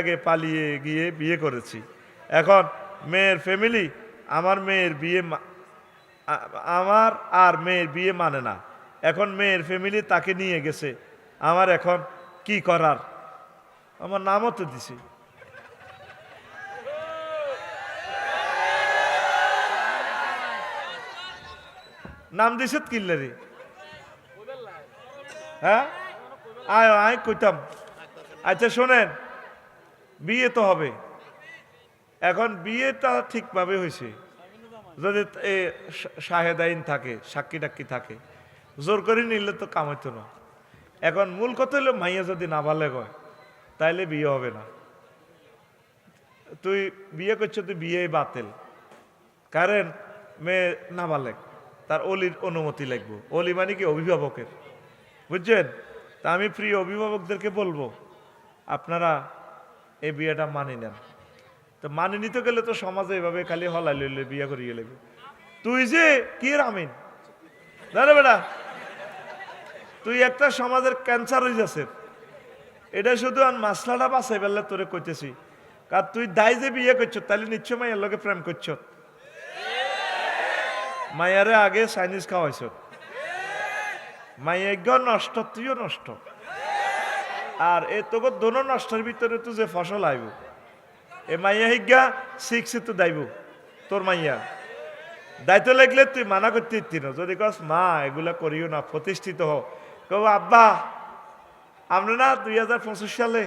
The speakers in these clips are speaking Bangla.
আগে পালিয়ে গিয়ে বিয়ে করেছি। এখন মেয়ের ফ্যামিলি আমার মেয়ের বিয়ে আমার আর মেয়ের বিয়ে মানে না। এখন মেয়ের ফ্যামিলি তাকে নিয়ে গেছে। আমার এখন কি করার? আমার নামও তো দিছি। নাম দিছে কিল্লারি হ্যাঁ? আয় আয়, কইতাম। আচ্ছা শোনেন। বিয়ে তো হবে। এখন বিয়েটা ঠিকভাবে হয়েছে। যদি শাহেদাইন থাকে, সাক্ষী টাক্ষী থাকে, জোর করে নিলে তো কামাইতো না। এখন মূল কথা হলো মাইয়া যদি না ভালো হয়, তাইলে বিয়ে হবে না। তুই বিয়ে করছ, তুই বিয়ে বাতিল। কারণ মেয়ে নাবালেক তার অলির অনুমতি লাগবে। অলি মানে কি অভিভাবকের? বুঝছেন? তা আমি প্রিয় অভিভাবকদেরকে বলব, আপনারা এই বিয়েটা মানি নেন। তো মানি নিতে গেলে তো সমাজে এভাবে খালি হলাই লইলে বিয়ে করিয়ে লাগবে তুই যে কি এর আমিন? জানে বেটা। তুই একটা সমাজের ক্যান্সার হয়ে যাচ্ছে এটা শুধু আর মাসলাটা বাঁচাই বেলা তোরে কইতেছি। কার তুই দায় যে বিয়ে করছ তাহলে নিশ্চয় মাইয়ার লোকে প্রেম করছ। মাইয়ারে আগে চাইনিজ খাওয়াইছ। মাইয়াজ্ঞ নষ্ট, তুইও নষ্ট। আর এ তোকে দোনো নষ্টের ভিতরে তো যে ফসল আইব। এ মাইয়া হিজ্ঞা শিখছে তো দাইব, তোর মাইয়া। দায়িত্ব লাগলে তুই মানা করতে ইতি না। যদি কস, মা, এগুলা করিও না, প্রতিষ্ঠিত হ। কব আব্বা, আমরা না দুই হাজার পঁচিশ সালে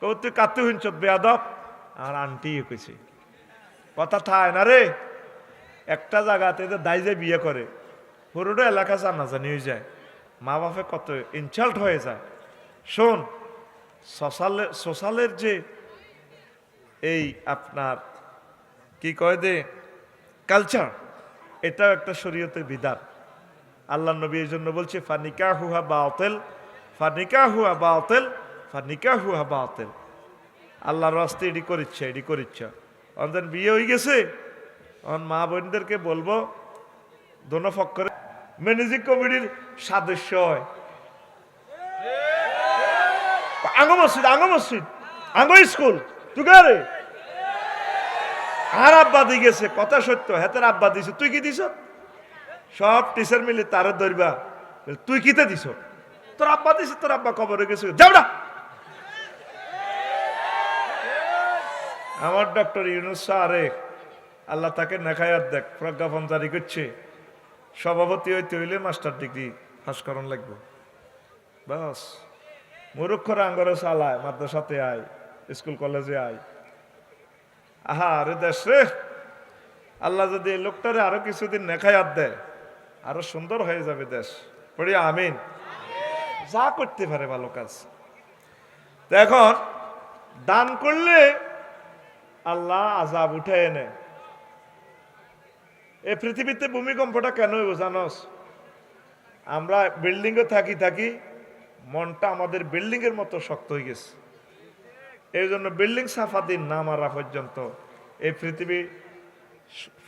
কব তুই কাতু হিনছ বেয়াদব? আর আন্টি কইছে, কথা থায় না রে। একটা জায়গাতে দায় যে বিয়ে করে পুরোটা এলাকা জানাজানি হয়ে যায়। মা বাপে কত ইনসাল্ট হয়ে যায়। শোন সোশ্যালে সোশ্যালের যে এই আপনার কি কয় দে কালচার এটাও একটা শরীয়তের বিধান। আল্লাহ নবী এই জন্য বলছে ফানিকা হুহা বা অতেল ফানিকা হুয়া বা অতেল ফানিকা হুয়া বা অতেল আল্লাহর রাস্তে এটি করিচ্ছে এটি করিচ্ছে। অন্তর বিয়ে হয়ে গেছে। আমার মা বোনদেরকে বলব, দোনো ফক্করে ম্যানেজিং কমিটির সদস্য হয়। আঙ্গ মসজিদ আঙ্গ মসজিদ, আঙ্গ স্কুল, তুই রে? আর আব্বা দিয়ে গেছে, কথা সত্য, হেতের আব্বা দিছে, তুই কি দিছ? সব টিচার মিলে তারে ধরবা তুই কিতে দিছ? তোর আব্বা দিছে, তোর আব্বা কবরে গেছে, যাও না। আমার ডক্টর ইউনুস আরে আল্লাহ তাকে নেখায়াত দেখ, প্রজ্ঞাপন জারি করছে। সভাপতি হইতে হইলে মাস্টার ডিগ্রি পাস করন লাগবে। বাস। মুরুক্ষরা আঙ্গরে চালায়, মাদ্রাসাতে আয়, স্কুল কলেজে আয়। আহা আরে দেশ রে! আল্লাহ যদি এই লোকটারে আরও কিছুদিন নেখায়াত দেয়, আরও সুন্দর হয়ে যাবে দেশ। পড়ি আমিন। যা করতে পারে ভালো কাজ। এখন দান করলে আল্লাহ আজাব উঠে এনে এই পৃথিবীতে ভূমিকম্পটা কেন হইব জানস? আমরা বিল্ডিংয়ে থাকি থাকি মনটা আমাদের বিল্ডিং এর মতো শক্ত হয়ে গেছে। এই জন্য বিল্ডিং সাফা দিন না মারা পর্যন্ত। এই পৃথিবী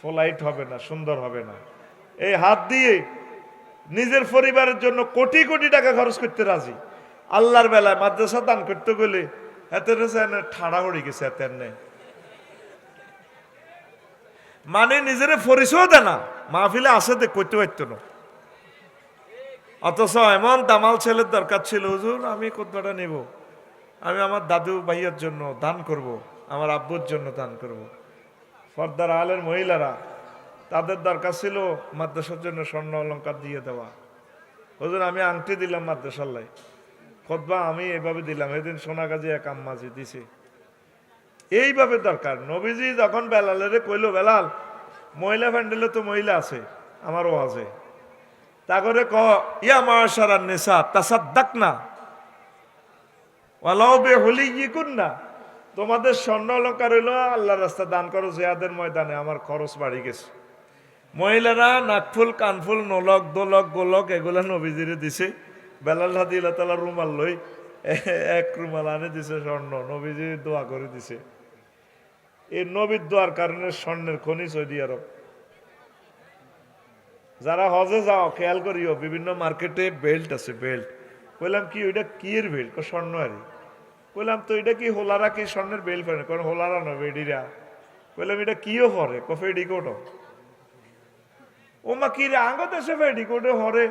ফলাইট হবে না, সুন্দর হবে না। এই হাত দিয়ে নিজের পরিবারের জন্য কোটি কোটি টাকা খরচ করতে রাজি। আল্লাহর বেলায় মাদ্রাসা দান করতে গেলে এতে ঠাড়া হয়ে গেছে, এতে নেই মানে নিজের পরিচয় দেয় না। মাহফিলে আসে দেখ করতে পারতো না। অথচ এমন দামাল ছেলের দরকার ছিল, হুজুর, আমি কোথাটা নেব? আমি আমার দাদু ভাইয়ের জন্য দান করব। আমার আব্বুর জন্য দান করব। ফর্দার আলের মহিলারা, তাদের দরকার ছিল মাদ্রাসার জন্য স্বর্ণ অলঙ্কার দিয়ে দেওয়া। হুজুর, আমি আংটি দিলাম মাদ্রাসাল্লাই খোদবা, আমি এভাবে দিলাম। এদিন সোনাগাজী এক আম্মাজি দিছে। এইভাবে দরকার। নবীজি যখন বেলালের কইল, বেলাল, মহিলা প্যান্ডেলে তো মহিলা আছে আমারও আছে তা করে ক, ইয়া মাশারান নেশা তাসাদ্দাক না ওয়ালাও বে হলি না তোমাদের স্বর্ণ অলঙ্কার হইল আল্লাহ রাস্তা দান করো জিয়াদের ময়দানে আমার খরচ বাড়ি গেছে। মহিলারা নাকফুল, কানফুল, নলক, দোলক, গোলক, এগুলা নবীজিরে দিছে। বেলাল হাদি আল্লাহ তালা রুমাল লই এক রুমাল আনে দিছে স্বর্ণ, নবীজি দোয়া করে দিছে। এই নবীর দোয়ার কারণে স্বর্ণের খনি সৌদি আরব। যারা হজে যাও, খেয়াল করিও, বিভিন্ন মার্কেটে বেল্ট আছে, বেল্ট। কইলাম কি, ওইটা কি এর বেল স্বর্ণ আরে। কইলাম তো এটা কি হোলারা কি স্বর্ণের বেল ফেলে কারণ হোলারা না বেডিরা। কইলাম, এটা কিও হরে? কফে ডিকোটো ও মা কি রে আঙ্গ দেশে ফেডি কোটে হরে?